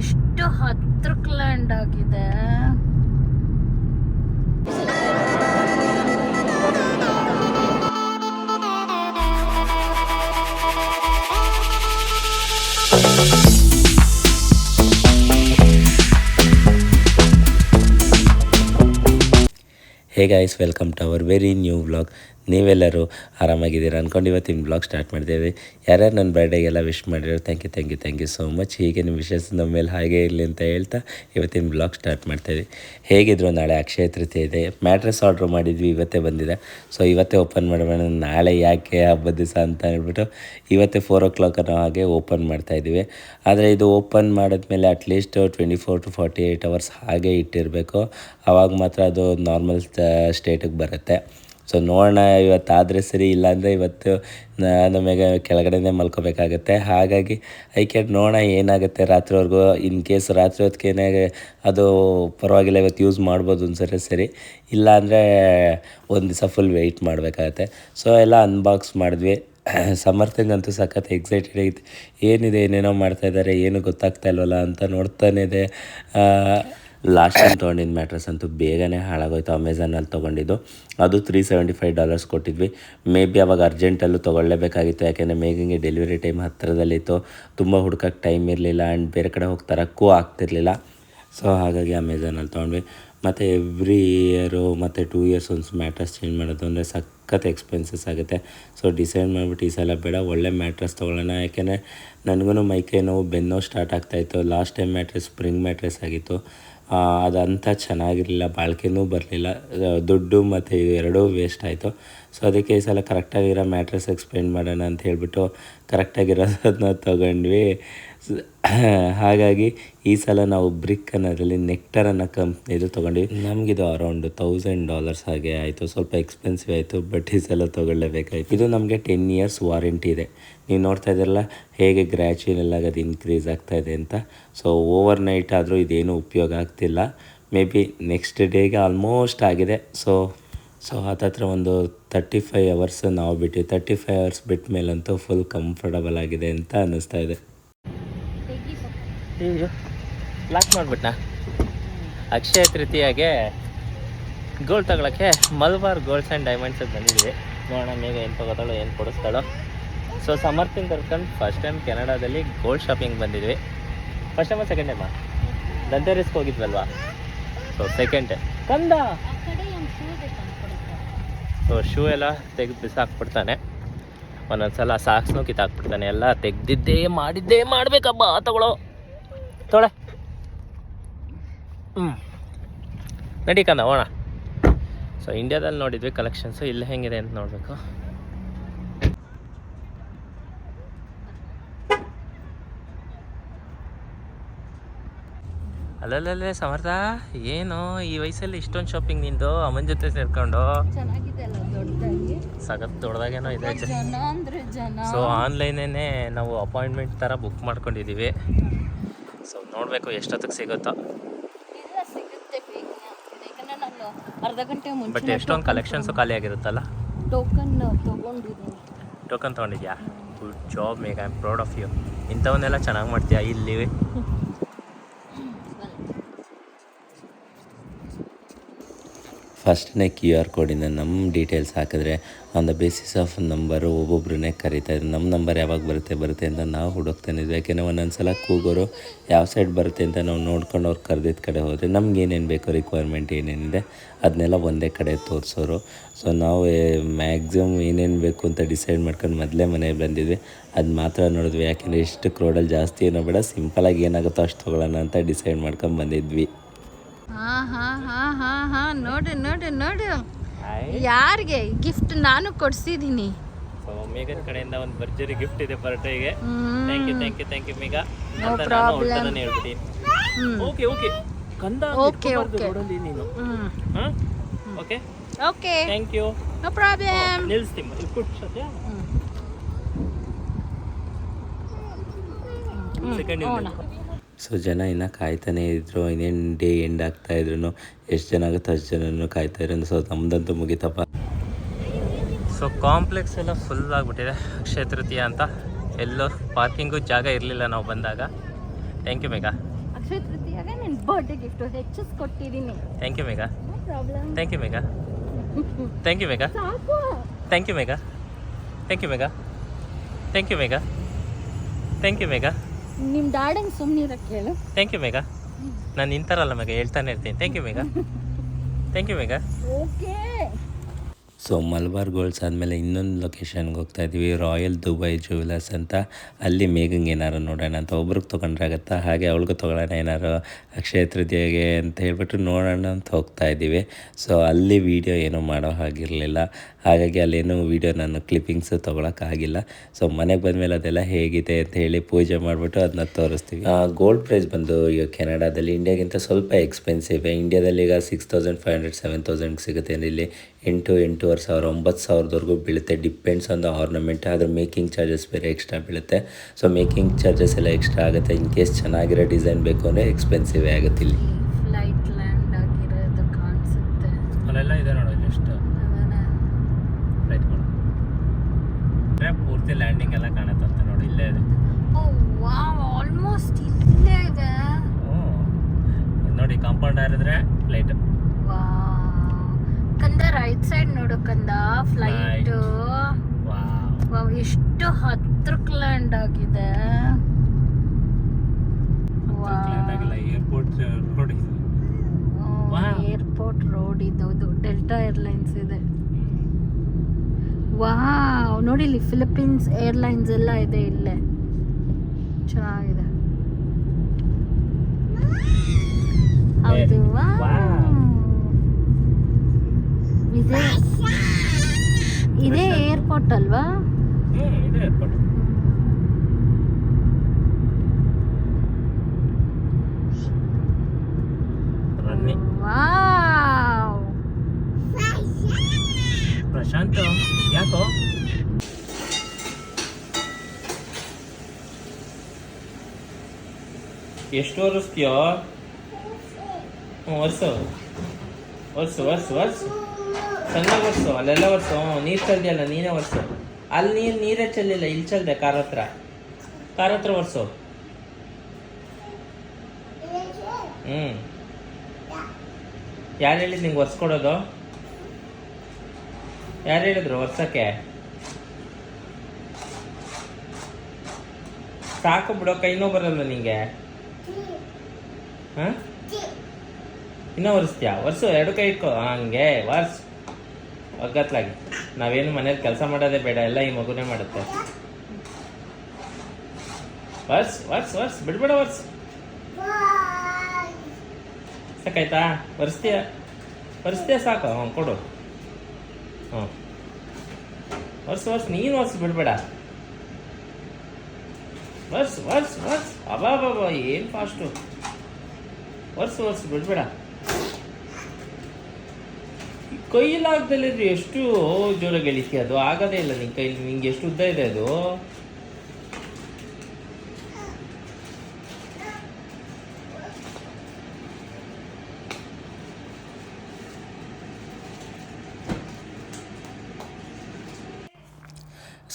ಎಷ್ಟು ಹತ್ರಕ್ಕೆ ಲ್ಯಾಂಡ್ ಆಗಿದೆ. Hey guys welcome to our very new vlog ನೀವೆಲ್ಲರೂ ಆರಾಮಾಗಿದ್ದೀರಾ ಅಂದ್ಕೊಂಡು ಇವತ್ತಿನ ಬ್ಲಾಗ್ ಸ್ಟಾರ್ಟ್ ಮಾಡಿದ್ದೇವೆ. ಯಾರ್ಯಾರು ನನ್ನ ಬರ್ಡೇಗೆಲ್ಲ ವಿಶ್ ಮಾಡಿರೋ thank you thank you thank you so much ಹೀಗೆ ನಿಮ್ಮ ವಿಶಸ್ ನಮ್ಮ ಮೇಲೆ ಹಾಗೆ ಇರಲಿ ಅಂತ ಹೇಳ್ತಾ ಇವತ್ತಿನ ಬ್ಲಾಗ್ ಸ್ಟಾರ್ಟ್ ಮಾಡ್ತಾಯಿದ್ವಿ ಹೇಗಿದ್ರು ನಾಳೆ ಅಕ್ಷಯ ತೃತೀಯ ಇದೆ. ಮ್ಯಾಟ್ರೆಸ್ ಆರ್ಡ್ರ್ ಮಾಡಿದ್ವಿ, ಇವತ್ತೇ ಬಂದಿದೆ. ಸೊ ಇವತ್ತೇ ಓಪನ್ ಮಾಡೋಣ. ನಾಳೆ ಯಾಕೆ ಹಬ್ಬದ ದಿವಸ ಅಂತ ಹೇಳ್ಬಿಟ್ಟು ಇವತ್ತೇ ಫೋರ್ ಓ ಕ್ಲಾಕ್ ಅನ್ನೋ ಹಾಗೆ ಓಪನ್ ಮಾಡ್ತಾಯಿದ್ವಿ ಆದರೆ ಇದು ಓಪನ್ ಮಾಡಿದ್ಮೇಲೆ at least twenty four to forty eight hours ಹಾಗೆ ಇಟ್ಟಿರಬೇಕು. ಆವಾಗ ಮಾತ್ರ ಅದು ನಾರ್ಮಲ್ ಸ್ಟೇಟಿಗೆ ಬರುತ್ತೆ. ಸೊ ನೋಡೋಣ ಇವತ್ತಾದರೆ ಸರಿ ಇಲ್ಲಾಂದರೆ ಇವತ್ತು ನಮಗೆ ಕೆಳಗಡೆನೇ ಮಲ್ಕೋಬೇಕಾಗತ್ತೆ. ಹಾಗಾಗಿ ಐ ಐಕೆ ನೋಡೋಣ ಏನಾಗುತ್ತೆ ರಾತ್ರಿವರೆಗೂ. ಇನ್ ಕೇಸ್ ರಾತ್ರಿ ಹೊತ್ತಿಗೆ ಅದು ಪರವಾಗಿಲ್ಲ ಇವತ್ತು ಯೂಸ್ ಮಾಡ್ಬೋದು ಅನ್ಸರೆ ಸರಿ. ಇಲ್ಲಾಂದರೆ ಒಂದು ದಿವಸ ಫುಲ್ ವೆಯ್ಟ್ ಮಾಡಬೇಕಾಗತ್ತೆ. ಸೊ ಎಲ್ಲ ಅನ್ಬಾಕ್ಸ್ ಮಾಡಿದ್ವಿ. ಸಮರ್ಥಂಗಂತೂ ಸಖತ್ ಎಕ್ಸೈಟೆಡ್ ಆಗಿತ್ತು. ಏನಿದೆ, ಏನೇನೋ ಮಾಡ್ತಾಯಿದ್ದಾರೆ ಏನು ಗೊತ್ತಾಗ್ತಾ ಇಲ್ವಲ್ಲ ಅಂತ ನೋಡ್ತಾನೆ ಇದೆ. ಲಾಸ್ಟ್ ಟೈಮ್ ತೊಗೊಂಡಿದ್ದು ಮ್ಯಾಟ್ರಸ್ ಅಂತೂ ಬೇಗನೆ ಹಾಳಾಗೋಯ್ತು. ಅಮೆಝಾನಲ್ಲಿ ತೊಗೊಂಡಿದ್ದು. ಅದು ತ್ರೀ ಸೆವೆಂಟಿ ಫೈವ್ ಡಾಲರ್ಸ್ ಕೊಟ್ಟಿದ್ವಿ. ಮೇ ಬಿ ಅವಾಗ ಅರ್ಜೆಂಟಲ್ಲೂ ತೊಗೊಳ್ಳೇಬೇಕಾಗಿತ್ತು. ಯಾಕೆಂದರೆ ಮೇಗಿಂಗೆ ಡೆಲಿವರಿ ಟೈಮ್ ಹತ್ತಿರದಲ್ಲಿತ್ತು ತುಂಬ ಹುಡ್ಕಕ್ಕೆ ಟೈಮ್ ಇರಲಿಲ್ಲ ಆ್ಯಂಡ್ ಬೇರೆ ಕಡೆ ಹೋಗಿ ತರೋಕ್ಕೂ ಆಗ್ತಿರ್ಲಿಲ್ಲ. ಸೊ ಹಾಗಾಗಿ ಅಮೆಝಾನಲ್ಲಿ ತೊಗೊಂಡ್ವಿ. ಮತ್ತು ಎವ್ರಿ ಇಯರು ಮತ್ತು ಟೂ ಇಯರ್ಸ್ ಒಂದು ಮ್ಯಾಟ್ರಸ್ ಚೇಂಜ್ ಮಾಡೋದು ಅಂದರೆ ಸಖತ್ ಎಕ್ಸ್ಪೆನ್ಸಸ್ ಆಗುತ್ತೆ. ಸೊ ಡಿಸೈಡ್ ಮಾಡಿಬಿಟ್ಟು ಈ ಸಲ ಬೇಡ, ಒಳ್ಳೆ ಮ್ಯಾಟ್ರಸ್ ತೊಗೊಳ್ಳೋಣ. ಯಾಕೆಂದರೆ ನನಗೂ ಮೈಕೈ ನೋವು ಬೆನ್ನೋ ಸ್ಟಾರ್ಟ್ ಆಗ್ತಾಯಿತ್ತು last time mattress spring mattress ಆಗಿತ್ತು. ಆ, ಅದಂತ ಚೆನ್ನಾಗಿರಲಿಲ್ಲ ಬಾಳಿಕೆನೂ ಬರಲಿಲ್ಲ. ದುಡ್ಡು ಮತ್ತು ಎರಡೂ ವೇಸ್ಟ್ ಆಯಿತು. ಸೊ ಅದಕ್ಕೆ ಈ ಸಲ ಕರೆಕ್ಟಾಗಿರೋ ಮ್ಯಾಟ್ರೆಸ್ ಎಕ್ಸ್ಪೆಂಡ್ ಮಾಡೋಣ ಅಂತ ಹೇಳಿಬಿಟ್ಟು ಕರೆಕ್ಟಾಗಿರೋದನ್ನ ತೊಗೊಂಡ್ವಿ. ಹಾಗಾಗಿ ಈ ಸಲ ನಾವು ಬ್ರಿಕ್ ಅನ್ನೋದ್ರಲ್ಲಿ ನೆಕ್ಟರ್ ಅನ್ನೋ ಕಂಪ್ನಿದು ತೊಗೊಂಡ್ವಿ. ನಮಗಿದು ಅರೌಂಡ್ ತೌಸಂಡ್ ಡಾಲರ್ಸ್ ಹಾಗೆ ಆಯಿತು. ಸ್ವಲ್ಪ ಎಕ್ಸ್ಪೆನ್ಸಿವ್ ಆಯಿತು ಬಟ್ ಈ ಸಲ ತೊಗೊಳ್ಳೇಬೇಕಾಯಿತು. ಇದು ನಮಗೆ ಟೆನ್ ಇಯರ್ಸ್ ವಾರಂಟಿ ಇದೆ. ನೀವು ನೋಡ್ತಾ ಇದ್ದೀರಲ್ಲ, ಹೇಗೆ ಗ್ರ್ಯಾಚುಯಲ್ ಆಗಿ ಅದು ಇನ್ಕ್ರೀಸ್ ಆಗ್ತಾ ಇದೆ ಅಂತ. ಸೊ ಓವರ್ ನೈಟ್ ಆದರೂ ಇದೇನು ಉಪಯೋಗ ಆಗ್ತಿಲ್ಲ. ಮೇ ಬಿ ನೆಕ್ಸ್ಟ್ ಡೇಗೆ ಆಲ್ಮೋಸ್ಟ್ ಆಗಿದೆ. ಸೊ ಸೊ ಹತ್ತತ್ರ ಒಂದು ತರ್ಟಿ ಫೈವ್ ಅವರ್ಸ್ ನಾವು ಬಿಟ್ಟು ತರ್ಟಿ ಫೈವ್ ಅವರ್ಸ್ ಬಿಟ್ಟ ಮೇಲಂತೂ ಫುಲ್ ಕಂಫರ್ಟಬಲ್ ಆಗಿದೆ ಅಂತ ಅನ್ನಿಸ್ತಾ ಇದೆ. ಲಾಕ್ ಮಾಡಿಬಿಟ್ನಾ? ಅಕ್ಷಯ ತೃತೀಯಾಗೆ ಗೋಲ್ಡ್ ತಗೊಳಕ್ಕೆ ಮಲ್ಬಾರ್ ಗೋಲ್ಡ್ಸ್ ಆ್ಯಂಡ್ ಡೈಮಂಡ್ಸ್ ಬಂದಿದ್ವಿ ನೋಡೋಣ ಈಗ ಏನು ತಗೋತಾಳೋ, ಏನು ಕೊಡಿಸ್ತಾಳೋ. ಸೊ ಸಮರ್ಥಿಂಗ್ ಕರ್ಕೊಂಡು ಫಸ್ಟ್ ಟೈಮ್ ಕೆನಡಾದಲ್ಲಿ ಗೋಲ್ಡ್ ಶಾಪಿಂಗ್ ಬಂದಿದ್ವಿ. ಫಸ್ಟ್ ಟೈಮ ಸೆಕೆಂಡ್ ಟೈಮಾ ರಿಸ್ಕ್ ಹೋಗಿದ್ವಲ್ವಾ? ಸೊ ಸೆಕೆಂಡ್ ಟೈಮ್ ಕಂದ! ಸೊ ಶೂ ಎಲ್ಲ ತೆಗೆದು ಬಿಸಾಕ್ಬಿಡ್ತಾನೆ. ಒಂದೊಂದು ಸಲ ಸಾಕ್ಸ್ನೂ ಕಿತ್ತಾಕ್ಬಿಡ್ತಾನೆ ಎಲ್ಲ ತೆಗ್ದಿದ್ದೇ ಮಾಡಿದ್ದೇ ಮಾಡ್ಬೇಕಪ್ಪ ತಗೊಳ್ಳೋ ತೊಳೆ. ಹ್ಞೂ ನಡಿ ಕಂದ ಹೋಣ ಸೊ ಇಂಡಿಯಾದಲ್ಲಿ ನೋಡಿದ್ವಿ ಕಲೆಕ್ಷನ್ಸು ಇಲ್ಲಿ ಹೆಂಗಿದೆ ಅಂತ ನೋಡಬೇಕು. ಅಲ್ಲಲ್ಲೇ ಸಮರ್ಥ ಏನು ಈ ವಯಸ್ಸಲ್ಲಿ ಇಷ್ಟೊಂದು ಶಾಪಿಂಗ್ ನಿಂದು ಅಮ್ಮನ ಜೊತೆ ಸೇರ್ಕೊಂಡು? ಸಖತ್ ದೊಡ್ಡದಾಗೇನೋ ಇದೆ ಸೊ ಆನ್ಲೈನೇ ನಾವು ಅಪಾಯಿಂಟ್ಮೆಂಟ್ ಥರ ಬುಕ್ ಮಾಡ್ಕೊಂಡಿದ್ದೀವಿ. ಸೊ ನೋಡಬೇಕು ಎಷ್ಟೊತ್ತಿಗೆ ಸಿಗುತ್ತೋ. ಅರ್ಧ ಗಂಟೆ ಬಟ್ ಮುಂಚೆ ಎಷ್ಟೊಂದು ಕಲೆಕ್ಷನ್ಸು ಖಾಲಿ ಆಗಿರುತ್ತಲ್ಲ? ಟೋಕನ್ ತಗೊಂಡಿದ್ದೀನಿ. Token ತೊಗೊಂಡಿದ್ಯಾ? Good job make I am proud of you ಇಂಥವನ್ನೆಲ್ಲ ಚೆನ್ನಾಗಿ ಮಾಡ್ತೀಯಾ? ಇಲ್ಲಿ ಫಸ್ಟ್ನೇ ಕ್ಯೂ ಆರ್ ಕೋಡಿಂದ ನಮ್ಮ ಡೀಟೇಲ್ಸ್ ಹಾಕಿದ್ರೆ on the basis of number ಒಬ್ಬೊಬ್ರನ್ನೇ ಕರೀತಾರೆ ನಮ್ಮ ನಂಬರ್ ಯಾವಾಗ ಬರುತ್ತೆ ಬರುತ್ತೆ ಅಂತ ನಾವು ಹುಡುಕ್ತಾನೆ ಇದ್ವಿ ಯಾಕೆಂದರೆ ಒಂದೊಂದು ಸಲ ಕೂಗೋರು ಯಾವ ಸೈಡ್ ಬರುತ್ತೆ ಅಂತ ನಾವು ನೋಡ್ಕೊಂಡು ಅವ್ರು ಕರೆದಿದ್ದ ಕಡೆ ಹೋದರೆ ನಮ್ಗೆ ಏನೇನು ಬೇಕು ರಿಕ್ವೈರ್ಮೆಂಟ್ ಏನೇನಿದೆ ಅದನ್ನೆಲ್ಲ ಒಂದೇ ಕಡೆ ತೋರಿಸೋರು. ಸೊ ನಾವು ಮ್ಯಾಕ್ಸಿಮಮ್ ಏನೇನು ಬೇಕು ಅಂತ ಡಿಸೈಡ್ ಮಾಡ್ಕೊಂಡು ಮೊದಲೇ ಮನೆಗೆ ಬಂದಿದ್ವಿ. ಅದು ಮಾತ್ರ ನೋಡಿದ್ವಿ. ಯಾಕೆಂದರೆ ಎಷ್ಟು ಕ್ರೋಡಲ್ಲಿ ಜಾಸ್ತಿ ಏನೋ ಬೇಡ ಸಿಂಪಲಾಗಿ ಏನಾಗುತ್ತೋ ಅಷ್ಟು ತೊಗೊಳ್ಳೋಣ ಅಂತ ಡಿಸೈಡ್ ಮಾಡ್ಕೊಂಡು ಬಂದಿದ್ವಿ. ಹಾ ಹಾ ಹಾ ಹಾ ಹಾ ನೋಡು ನೋಡು ನೋಡು. ಯಾರಿಗೆ? ಗಿಫ್ಟ್ ನಾನು ಕೊಡ್ಸಿದ್ದೀನಿ. ಸೊ ಮೇಘನ್ ಕಡೆಯಿಂದ ಒಂದು ಭರ್ಜರಿ ಗಿಫ್ಟ್ ಇದೆ ಬರ್ಡೇಗೆ. Thank you thank you thank you Megha. ಅಂತ ನಾನು problem. ಹೊರಟನೆ ಓಕೆ ಓಕೆ ಕಂದ ಓಕೆ ಓಕೆ ರೋಡಲ್ಲಿ ನೀನು. ಹಾಂ? Okay okay thank you no problem ನಿಲ್ಲಿಸ್ತೀನಿ ಇಲ್ಲಿ ಕೂತ್ ಸತ್ಯ? ಸೆಕೆಂಡ್ ಸೊ ಜನ ಇನ್ನು ಕಾಯ್ತಾನೆ ಇದ್ರು ಇನ್ನೇನು ಡೇ ಎಂಡ್ ಆಗ್ತಾ ಇದ್ರು ಎಷ್ಟು ಜನ ಆಗುತ್ತೋ ಅಷ್ಟು ಜನನು ಕಾಯ್ತಾ ಇದ್ರು. ಸೊ ನಮ್ದಂತೂ ಮುಗಿತಪ್ಪ. ಸೊ ಕಾಂಪ್ಲೆಕ್ಸ್ ಎಲ್ಲ ಫುಲ್ ಆಗಿಬಿಟ್ಟಿದೆ ಅಕ್ಷಯ ತೃತೀಯ ಅಂತ. ಎಲ್ಲೋ ಪಾರ್ಕಿಂಗು ಜಾಗ ಇರಲಿಲ್ಲ ನಾವು ಬಂದಾಗ. ಥ್ಯಾಂಕ್ ಯು ಮೇಘಾ ಅಕ್ಷಯ ತೃತೀಯ ನಿನ್ನ ಬರ್ಡೇ ಗಿಫ್ಟು ಹೆಚ್ಚಿಸ್ ಕೊಟ್ಟಿದ್ದೀನಿ thank you Megha no problem thank you Megha thank you Megha ಸಾಕು. Thank you Megha thank you Megha thank you Megha thank you Megha ನಿಮ್ಮ ಡ್ಯಾಡಂಗೆ ಸುಮ್ಮನಿರಕ್ಕೆ ಕೇಳು ಥ್ಯಾಂಕ್ ಯು ಮೇಘ ನಾನು ನಿಂತಾರಲ್ಲ ಮೇಘ ಹೇಳ್ತಾನೆ ಇರ್ತೀನಿ. Thank you Megha thank you Megha okay so Malabar golds ಆದಮೇಲೆ ಇನ್ನೊಂದು ಲೊಕೇಶನ್ಗೆ ಹೋಗ್ತಾ ಇದ್ದೀವಿ ರಾಯಲ್ ದುಬೈ ಜುವೆಲರ್ಸ್ ಅಂತ. ಅಲ್ಲಿ ಮೇಘಂಗೆ ಏನಾರು ನೋಡೋಣ ಅಂತ ಒಬ್ರಿಗೆ ತೊಗೊಂಡ್ರೆ ಆಗುತ್ತಾ? ಹಾಗೆ ಅವಳಿಗೂ ತೊಗೊಳ್ಳೋಣ ಏನಾರು ಅಕ್ಷಯ ತೃತೀಯಗೆ ಅಂತ ಹೇಳ್ಬಿಟ್ಟು ನೋಡೋಣ ಅಂತ ಹೋಗ್ತಾ ಇದ್ದೀವಿ ಸೊ ಅಲ್ಲಿ ವೀಡಿಯೋ ಏನೂ ಮಾಡೋ ಹಾಗಿರಲಿಲ್ಲ. ಹಾಗಾಗಿ ಅಲ್ಲೇನು ವೀಡಿಯೋ ನಾನು ಕ್ಲಿಪ್ಪಿಂಗ್ಸು ತೊಗೊಳಕ್ಕಾಗಿಲ್ಲ ಸೊ ಮನೆಗೆ ಬಂದಮೇಲೆ ಅದೆಲ್ಲ ಹೇಗಿದೆ ಅಂತ ಹೇಳಿ ಪೂಜೆ ಮಾಡಿಬಿಟ್ಟು ಅದನ್ನ ತೋರಿಸ್ತೀವಿ. ಗೋಲ್ಡ್ ಪ್ರೈಸ್ ಬಂದು ಈಗ ಕೆನಡಾದಲ್ಲಿ ಇಂಡಿಯಾಗಿಂತ ಸ್ವಲ್ಪ ಎಕ್ಸ್ಪೆನ್ಸಿವ್ ಇಂಡಿಯಾದಲ್ಲಿ ಈಗ six thousand five hundred seven thousand ಸಿಗುತ್ತೆ ಇಲ್ಲಿ ಎಂಟು ಎಂಟೂವರೆ ಸಾವಿರ ಒಂಬತ್ತು ಸಾವಿರದವರೆಗೂ ಬೀಳುತ್ತೆ. ಡಿಪೆಂಡ್ಸ್ ಆನ್ ದ ಆರ್ನಮೆಂಟ್ ಅದ್ರ ಮೇಕಿಂಗ್ ಚಾರ್ಜಸ್ ಬೇರೆ ಎಕ್ಸ್ಟ್ರಾ ಬೀಳುತ್ತೆ. ಸೊ ಮೇಕಿಂಗ್ ಚಾರ್ಜಸ್ ಎಲ್ಲ ಎಕ್ಸ್ಟ್ರಾ ಆಗುತ್ತೆ. ಇನ್ ಕೇಸ್ ಚೆನ್ನಾಗಿರೋ ಡಿಸೈನ್ ಬೇಕು ಅಂದರೆ ಎಕ್ಸ್ಪೆನ್ಸಿವೇ ಆಗುತ್ತೆ ಇಲ್ಲಿ. ಫ್ಲೈಟ್ ಲ್ಯಾಂಡ್ ಆಗಿರೋದು ಕಾಣಿಸುತ್ತೆ. ಅಲ್ಲೆಲ್ಲ ಇದೆ ನೋಡೋದು ಎಷ್ಟು ಅದನ್ನ ಫ್ಲೈಟ್ ಪೂರ್ತಿ ಲ್ಯಾಂಡಿಂಗ್ ಎಲ್ಲ ಅಂತ ನೋಡಿ ಇಲ್ಲೇ ಇದೆ. ಓ ವಾವ್ ಆಲ್ಮೋಸ್ಟ್ ಇಲ್ಲೇ ಇದೆ. ನೋಡಿ ಕಾಂಪೌಂಡ್ ಹಾರಿದ್ರೆ ಫ್ಲೈಟ್ ವಾವ್. ಕಂದ ರೈಟ್ ಸೈಡ್ ನೋಡು ಕಂದ ಫ್ಲೈಟ್ ವಾವ್. ಎಷ್ಟು ಹತ್ರಕ್ಕೆ ಲ್ಯಾಂಡ್ ಆಗಿದೆ. Airport road. ಏರ್ಪೋರ್ಟ್ ರೋಡ್ ಇದು. ಡೆಲ್ಟಾ ಏರ್ಲೈನ್ಸ್ ಇದೆ. ವಾವ್ ನೋಡಿ ಇಲ್ಲಿ ಫಿಲಿಪೀನ್ಸ್ ಏರ್ಲೈನ್ಸ್ ಎಲ್ಲ ಇದೆ ಇಲ್ಲೇ. ಚೆನ್ನಾಗಿದೆ. ಹೌದು ಇದೆ ಇದೇ ಏರ್ಪೋರ್ಟ್ ಅಲ್ವಾ ಹ್ಞೂ ಇದೆ ಏರ್ಪೋರ್ಟ್ ರನ್ನಿ ವಾವ್ ಪ್ರಶಾಂತ್ ಯಾಕೋ ಎಷ್ಟು ಒರೆಸ್ತೀಯೋ ಹ್ಞೂ, ಒರೆಸು. ಒರೆಸು ಒರೆಸು ಒರೆಸು. ಚೆನ್ನಾಗಿ ಒರೆಸು, ಅಲ್ಲೆಲ್ಲ ಹ್ಞೂ, ನೀರು ಚಲ್ದಿಯಲ್ಲ, ನೀನೇ ಒರೆಸು. ಅಲ್ಲಿ ನೀರು ನೀರೇ ಚೆಲ್ಲಿಲ್ಲ, ಇಲ್ಲಿ ಚೆಲ್ಲಿದೆ ಕಾರ್ ಹತ್ರ. ಕಾರ್ ಹತ್ರ ಒರೆಸು. ಹ್ಞೂ ಯಾರು ಹೇಳಿದ್ ನಿಂಗೆ ಒರೆಸ್ಕೊಡೋದು? ಯಾರು ಹೇಳಿದ್ರು ಒರ್ಸಕ್ಕೆ? ಸಾಕು ಬಿಡೋ, ಕೈ ನೋವು ಬರಲ್ಲ ನಿಂಗೆ? ಹಾ? ಇನ್ನೂ ಒರೆಸ್ತೀಯಾ? ಒರೆಸು, ಎರಡು ಕೈ ಇಟ್ಕೋ. ಹಂಗೆ. ವರ್ಸ್ ಒಗ್ಗತ್ಲಾಗಿ. ನಾವೇನು ಮನೇಲಿ ಕೆಲಸ ಮಾಡೋದೇ ಬೇಡ. ಎಲ್ಲ ಈ ಮಗುನೇ ಮಾಡುತ್ತೆ. ವರ್ಸ್ ವರ್ಸ್ ವರ್ಸ್ ಬಿಡ್ಬೇಡ ವರ್ಸ್ ಸಾಕಾಯ್ತಾ? ಒರೆಸ್ತೀಯ? ಒರೆಸ್ತೀಯ ಸಾಕು. ಹ್ಞೂ, ಕೊಡು. ಹ್ಞೂ. ವರ್ಷ ವರ್ಷ ನೀನು ವರ್ಷ ಬಿಡಬೇಡ. ವರ್ಷ ವರ್ಷ ವರ್ಷ ಅಬಾ ಬಾಬಾ ಏನು ಫಾಸ್ಟು ವರ್ಷ ವರ್ಷ ಬಿಡಬೇಡ. ಕೈಲಾಗ್ದಲ್ಲಿದ್ರೆ ಎಷ್ಟು ಜೋರ ಎಳಿತೀಯ ಅದು? ಆಗದೇ ಇಲ್ಲ ನಿನ್ನ ಕೈಲಿ, ನಿಂಗೆ ಎಷ್ಟು ಉದ್ದ ಇದೆ ಅದು?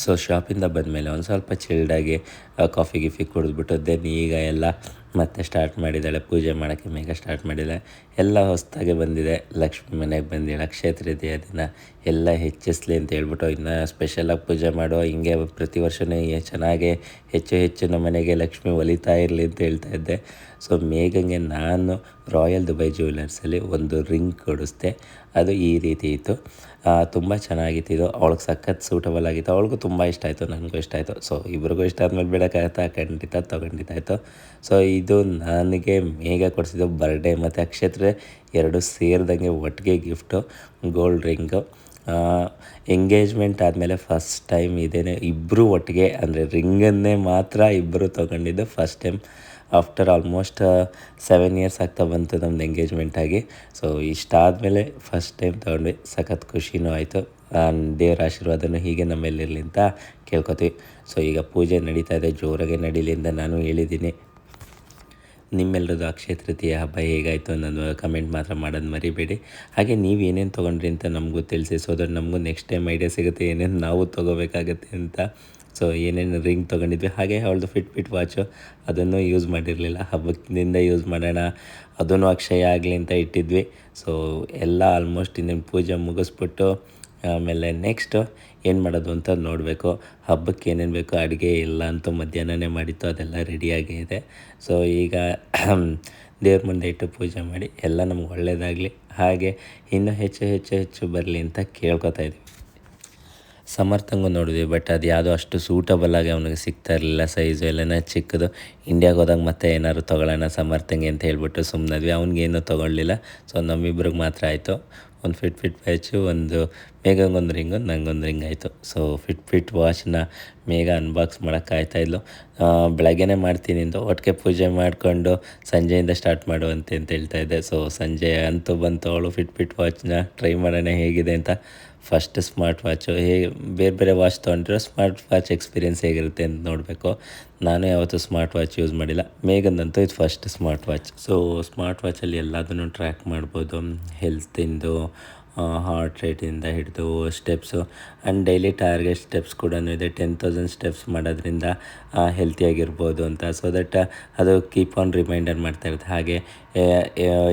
ಸೊ ಶಾಪಿಂದ ಬಂದಮೇಲೆ ಒಂದು ಸ್ವಲ್ಪ ಚಿಲ್ಡಾಗಿ ಕಾಫಿ ಗಿಫಿ ಕುಡಿದ್ಬಿಟ್ಟು ದೆನ್ ಈಗ ಎಲ್ಲ ಮತ್ತೆ ಸ್ಟಾರ್ಟ್ ಮಾಡಿದ್ದಾಳೆ, ಪೂಜೆ ಮಾಡೋಕ್ಕೆ ಮೇಘ ಸ್ಟಾರ್ಟ್ ಮಾಡಿದ್ದಾಳೆ. ಎಲ್ಲ ಹೊಸದಾಗೆ ಬಂದಿದೆ. ಲಕ್ಷ್ಮಿ ಮನೆಗೆ ಬಂದಿಲ್ಲ ಅಕ್ಷಯ ತೃತೀಯ ದಿನ ಎಲ್ಲ ಹೆಚ್ಚಿಸ್ಲಿ ಅಂತ ಹೇಳ್ಬಿಟ್ಟು ಇನ್ನು ಸ್ಪೆಷಲಾಗಿ ಪೂಜೆ ಮಾಡೋ ಹಿಂಗೆ ಪ್ರತಿ ವರ್ಷವೂ ಚೆನ್ನಾಗೆ ಹೆಚ್ಚು ಹೆಚ್ಚು ನಮ್ಮ ಮನೆಗೆ ಲಕ್ಷ್ಮಿ ಒಲಿತಾ ಇರಲಿ ಅಂತ ಹೇಳ್ತಾ ಇದ್ದೆ. ಸೊ ಮೇಘಂಗೆ ನಾನು ರಾಯಲ್ ದುಬೈ ಜ್ಯುವೆಲರ್ಸಲ್ಲಿ ಒಂದು ರಿಂಗ್ ಕೊಡಿಸ್ದೆ. ಅದು ಈ ರೀತಿ ಇತ್ತು. ತುಂಬ ಚೆನ್ನಾಗಿತ್ತು. ಇದು ಅವಳಿಗೆ ಸಖತ್ ಸೂಟಬಲ್ ಆಗಿತ್ತು. ಅವಳಿಗೂ ತುಂಬ ಇಷ್ಟ ಆಯಿತು, ನನಗೂ ಇಷ್ಟ ಆಯಿತು. ಸೊ ಇಬ್ರಿಗೂ ಇಷ್ಟ ಆದಮೇಲೆ ಬಿಡೋಕ್ಕಾಗತ್ತಾ? ಖಂಡಿತ ತೊಗೊಂಡಿದ್ದಾಯಿತು. ಸೊ ಇದು ನನಗೆ ಮೇಗ ಕೊಡಿಸಿದ್ದು ಬರ್ಡೇ ಮತ್ತು ಅಕ್ಷತ್ರೆ ಎರಡು ಸೇರಿದಂಗೆ ಒಟ್ಟಿಗೆ ಗಿಫ್ಟು ಗೋಲ್ಡ್ ರಿಂಗು ಎಂಗೇಜ್ಮೆಂಟ್ ಆದಮೇಲೆ ಫಸ್ಟ್ ಟೈಮ್ ಇದೇನೆ ಇಬ್ಬರು ಒಟ್ಟಿಗೆ, ಅಂದರೆ ರಿಂಗನ್ನೇ ಮಾತ್ರ ಇಬ್ಬರು ತೊಗೊಂಡಿದ್ದು first time after almost seven years ಆಗ್ತಾ ಬಂತು ನಮ್ದು ಎಂಗೇಜ್ಮೆಂಟ್ ಆಗಿ. ಸೊ ಇಷ್ಟಾದಮೇಲೆ ಫಸ್ಟ್ ಟೈಮ್ ತೊಗೊಂಡ್ವಿ. ಸಖತ್ ಖುಷಿನೂ ಆಯಿತು. ದೇವರ ಆಶೀರ್ವಾದನೂ ಹೀಗೆ ನಮ್ಮಲ್ಲಿರಲಿ ಅಂತ ಕೇಳ್ಕೊತೀವಿ. ಸೊ ಈಗ ಪೂಜೆ ನಡೀತಾ ಇದೆ. ಜೋರಾಗೆ ನಡೀಲಿ ಅಂತ ನಾನು ಹೇಳಿದ್ದೀನಿ. ನಿಮ್ಮೆಲ್ಲರದ್ದು ಅಕ್ಷಯ ತೃತೀಯ ಹಬ್ಬ ಹೇಗಾಯಿತು ಅನ್ನೋದು ಕಮೆಂಟ್ ಮಾತ್ರ ಮಾಡೋದು ಮರಿಬೇಡಿ. ಹಾಗೆ ನೀವು ಏನೇನು ತೊಗೊಂಡ್ರಿ ಅಂತ ನಮಗೂ ತಿಳಿಸಿ. ಸೊ ಅದ್ರ ನಮಗೂ ನೆಕ್ಸ್ಟ್ ಟೈಮ್ ಐಡಿಯಾ ಸಿಗುತ್ತೆ, ಏನೇನು ನಾವು ತೊಗೋಬೇಕಾಗತ್ತೆ ಅಂತ. ಸೊ ಏನೇನು ರಿಂಗ್ ತೊಗೊಂಡಿದ್ವಿ, ಹಾಗೆ ಅವಳದು ಫಿಟ್ ಫಿಟ್ ವಾಚು ಅದನ್ನು ಯೂಸ್ ಮಾಡಿರಲಿಲ್ಲ. ಹಬ್ಬದಿಂದ ಯೂಸ್ ಮಾಡೋಣ, ಅದನ್ನು ಅಕ್ಷಯ ಆಗಲಿ ಅಂತ ಇಟ್ಟಿದ್ವಿ. ಸೊ ಎಲ್ಲ ಆಲ್ಮೋಸ್ಟ್ ಇನ್ನೇನು ಪೂಜೆ ಮುಗಿಸ್ಬಿಟ್ಟು, ಆಮೇಲೆ ನೆಕ್ಸ್ಟು ಏನು ಮಾಡೋದು ಅಂತ ನೋಡಬೇಕು. ಹಬ್ಬಕ್ಕೆ ಏನೇನು ಬೇಕು, ಅಡುಗೆ ಇಲ್ಲ ಅಂತೂ ಮಧ್ಯಾಹ್ನನೇ ಮಾಡಿತ್ತು, ಅದೆಲ್ಲ ರೆಡಿಯಾಗೇ ಇದೆ. ಸೊ ಈಗ ದೇವ್ರ ಮುಂದೆ ಇಟ್ಟು ಪೂಜೆ ಮಾಡಿ, ಎಲ್ಲ ನಮ್ಗೆ ಒಳ್ಳೆಯದಾಗಲಿ ಹಾಗೆ ಇನ್ನೂ ಹೆಚ್ಚು ಹೆಚ್ಚು ಹೆಚ್ಚು ಬರಲಿ ಅಂತ ಕೇಳ್ಕೊತಾ ಇದ್ದೀವಿ. ಸಮರ್ಥಂಗೂ ನೋಡಿದ್ವಿ ಬಟ್ ಅದು ಯಾವುದೋ ಅಷ್ಟು ಸೂಟಬಲ್ ಆಗಿ ಅವನಿಗೆ ಸಿಗ್ತಾ ಇರಲಿಲ್ಲ ಸೈಜು ಎಲ್ಲನ ಚಿಕ್ಕದು. ಇಂಡಿಯಾಗೆ ಹೋದಾಗ ಮತ್ತೆ ಏನಾದ್ರು ತೊಗೊಳ್ಳೋಣ ಸಮರ್ಥಂಗೆ ಅಂತ ಹೇಳ್ಬಿಟ್ಟು ಸುಮ್ಮನದ್ವಿ ಅವ್ನಿಗೇನು ತೊಗೊಳ್ಲಿಲ್ಲ ಸೊ ನಮ್ಮಿಬ್ರಿಗೆ ಮಾತ್ರ ಆಯಿತು. ಒಂದು ಫಿಟ್ ಫಿಟ್ ಬ್ಯಾಚು ಒಂದು ಮೇಘಂಗೊಂದು ರಿಂಗು ನಂಗೊಂದು ರಿಂಗ್ ಆಯಿತು. ಸೊ ಫಿಟ್ ಫಿಟ್ ವಾಚ್ನ ಮೇಘ ಅನ್ಬಾಕ್ಸ್ ಮಾಡೋಕೆ ಕಾಯ್ತಾಯಿದ್ಲು ಬೆಳಗ್ಗೆನೇ ಮಾಡ್ತೀನಿ ಅಂತ ಒಟ್ಟಿಗೆ ಪೂಜೆ ಮಾಡಿಕೊಂಡು ಸಂಜೆಯಿಂದ ಸ್ಟಾರ್ಟ್ ಮಾಡುವಂತೆ ಅಂತ ಹೇಳ್ತಾ ಇದ್ದೆ. ಸೊ ಸಂಜೆ ಅಂತೂ ಬಂತು. ಅವಳು ಫಿಟ್ ಫಿಟ್ ವಾಚ್ನ ಟ್ರೈ ಮಾಡೋಣ ಹೇಗಿದೆ ಅಂತ ಫಸ್ಟ್ ಸ್ಮಾರ್ಟ್ ವಾಚು ಹೇಗೆ ಬೇರೆ ಬೇರೆ ವಾಚ್ ತೊಗೊಂಡಿರೋ ಸ್ಮಾರ್ಟ್ ವಾಚ್ ಎಕ್ಸ್ಪೀರಿಯೆನ್ಸ್ ಹೇಗಿರುತ್ತೆ ಅಂತ ನೋಡಬೇಕು. ನಾನು ಯಾವತ್ತೂ ಸ್ಮಾರ್ಟ್ ವಾಚ್ ಯೂಸ್ ಮಾಡಿಲ್ಲ. ಮೇಗಂದಂತೂ ಇದು first smart watch so smart ವಾಚಲ್ಲಿ ಎಲ್ಲದನ್ನು ಟ್ರ್ಯಾಕ್ ಮಾಡ್ಬೋದು. ಹೆಲ್ತಿಂದು ಹಾರ್ಟ್ ರೇಟಿಂದ ಹಿಡಿದು steps and daily target steps ಕೂಡ ಇದೆ. ಟೆನ್ ತೌಸಂಡ್ ಸ್ಟೆಪ್ಸ್ ಮಾಡೋದ್ರಿಂದ ಹೆಲ್ತಿಯಾಗಿರ್ಬೋದು ಅಂತ. ಸೊ ದಟ್ ಅದು ಕೀಪ್ ಆನ್ ರಿಮೈಂಡರ್ ಮಾಡ್ತಾ ಇರುತ್ತೆ. ಹಾಗೆ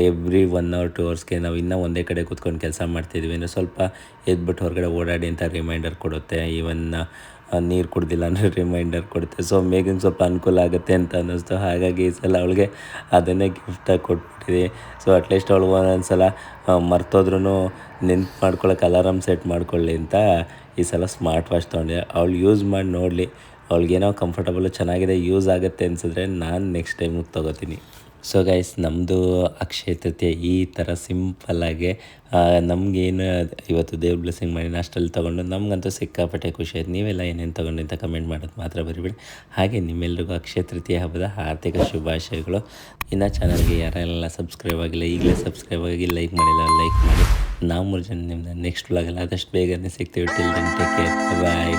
ಎವ್ರಿ ಒನ್ ಅವರ್ ಟು ಅವರ್ಸ್ಗೆ ನಾವು ಇನ್ನೂ ಒಂದೇ ಕಡೆ ಕೂತ್ಕೊಂಡು ಕೆಲಸ ಮಾಡ್ತಿದ್ವಿ. ಅಂದರೆ ಸ್ವಲ್ಪ ಎದ್ಬಿಟ್ಟು ಹೊರಗಡೆ ಓಡಾಡಿ ಅಂತ ರಿಮೈಂಡರ್ ಕೊಡುತ್ತೆ. ಈವನ್ ನೀರು ಕುಡ್ದಿಲ್ಲ ಅಂದರೆ ರಿಮೈಂಡರ್ ಕೊಡುತ್ತೆ. ಸೊ ಮೇಗಿನ ಸ್ವಲ್ಪ ಅನುಕೂಲ ಆಗುತ್ತೆ ಅಂತ ಅನ್ನಿಸ್ತು. ಹಾಗಾಗಿ ಈ ಸಲ ಅವಳಿಗೆ ಅದನ್ನೇ ಗಿಫ್ಟಾಗಿ ಕೊಟ್ಬಿಟ್ಟಿದೆ. ಸೊ ಅಟ್ಲೀಸ್ಟ್ ಅವಳು ಒಂದೊಂದು ಸಲ ಮರ್ತೋದ್ರೂ ನೆನ್ಪು ಮಾಡ್ಕೊಳ್ಳೋಕೆ ಅಲಾರಾಮ್ ಸೆಟ್ ಮಾಡ್ಕೊಳ್ಳಿ ಅಂತ ಈ ಸಲ ಸ್ಮಾರ್ಟ್ ವಾಚ್ ತೊಗೊಂಡೆ. ಅವಳು ಯೂಸ್ ಮಾಡಿ ನೋಡಲಿ. ಅವ್ಳಿಗೇನೋ ಕಂಫರ್ಟಬಲ್ ಚೆನ್ನಾಗಿದೆ ಯೂಸ್ ಆಗುತ್ತೆ ಅನಿಸಿದ್ರೆ ನಾನು ನೆಕ್ಸ್ಟ್ ಟೈಮಿಗೆ ತೊಗೋತೀನಿ. ಸೊ ಗೈಸ್ ನಮ್ಮದು ಅಕ್ಷಯ ತೃತೀಯ ಈ ಥರ ಸಿಂಪಲ್ಲಾಗೆ ನಮಗೇನು ಇವತ್ತು ದೇವ್ರ ಬ್ಲೆಸ್ಸಿಂಗ್ ಮಾಡಿ ಅಷ್ಟಲ್ಲಿ ತೊಗೊಂಡು ನಮಗಂತೂ ಸಿಕ್ಕಾಪಟ್ಟೆ ಖುಷಿ ಆಯ್ತು. ನೀವೆಲ್ಲ ಏನೇನು ತೊಗೊಂಡು ಅಂತ ಕಮೆಂಟ್ ಮಾಡೋದು ಮಾತ್ರ ಬರಿಬೇಡಿ. ಹಾಗೆ ನಿಮ್ಮೆಲ್ರಿಗೂ ಅಕ್ಷಯ ತೃತೀಯ ಹಬ್ಬದ ಆರ್ಥಿಕ ಶುಭಾಶಯಗಳು. ಇನ್ನು ಚಾನಲ್ಗೆ ಯಾರೆಲ್ಲ ಸಬ್ಸ್ಕ್ರೈಬ್ ಆಗಿಲ್ಲ, ಈಗಲೇ ಸಬ್ಸ್ಕ್ರೈಬ್ ಆಗಿ ಲೈಕ್ ಮಾಡಿಲ್ಲ ಲೈಕ್ ಮಾಡಿ. ನಾವು ಮೂರು ಜನ ನಿಮ್ಮನ್ನ ನೆಕ್ಸ್ಟ್ ಬ್ಲಾಗಲ್ಲ ಆದಷ್ಟು ಬೇಗನೆ ಸಿಗ್ತೀವಿ. Till then take care bye